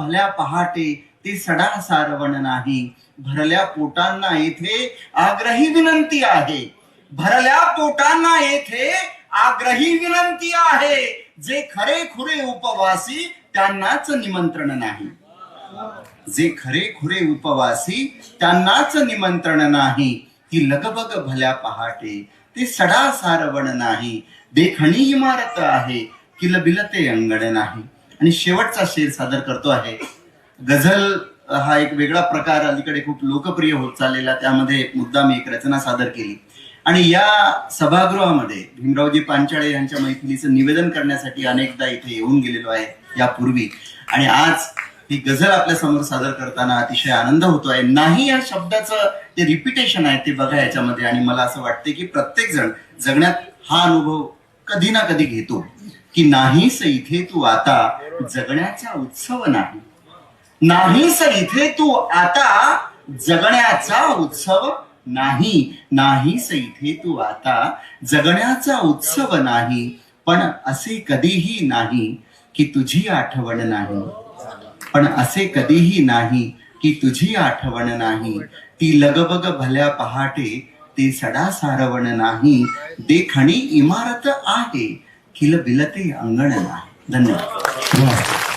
भल्या पहाटे ते सडा सारवण नाही. भरल्या पोटांना येथे आग्रही विनंती आहे. भरल्या पोटांना येथे आग्रही विनंती आहे. जे खरे खुरे उपवासी त्यांनाच निमंत्रण नाही. जे खरे खुरे उपवासी त्यांनाच निमंत्रण नाही. ती लगबग भल्या पहाटे ते सडा सारवण नाही. देखणी इमारत आहे किलबिलते अंगण नाही. आणि शेवटचा शेर सादर करतो आहे. गझल हा एक वेगळा प्रकार अलीकडे खूप लोकप्रिय होत चाललेला. त्यामध्ये एक मुद्दा मी एक रचना सादर केली. आणि या सभागृहामध्ये भीमरावजी पांचाळे यांच्या मैथिलीचं निवेदन करण्यासाठी अनेकदा इथे येऊन गेलेलो आहे यापूर्वी. आणि आज ही गझल आपल्यासमोर सादर करताना अतिशय आनंद होतो आहे. नाही या शब्दाचं जे रिपिटेशन आहे ते बघा याच्यामध्ये. आणि मला असं वाटते की प्रत्येक जण जगण्यात हा अनुभव कधी ना कधी घेतो. की नाहीस इथे तू आता जगण्याचा उत्सव नाही. नाहीस इथे तू आता जगण्याचा उत्सव नाही. नाहीस इथे तू आता जगण्याचा उत्सव नाही. पण असे कधीही नाही की तुझी आठवण नाही. पण असे कधीही नाही की तुझी आठवण नाही. ती लगबग भल्या पहाटे ते सडा सारवण नाही. देखणी इमारत आहे. किल बिलते अंगण नाही. धन्यवाद. Wow.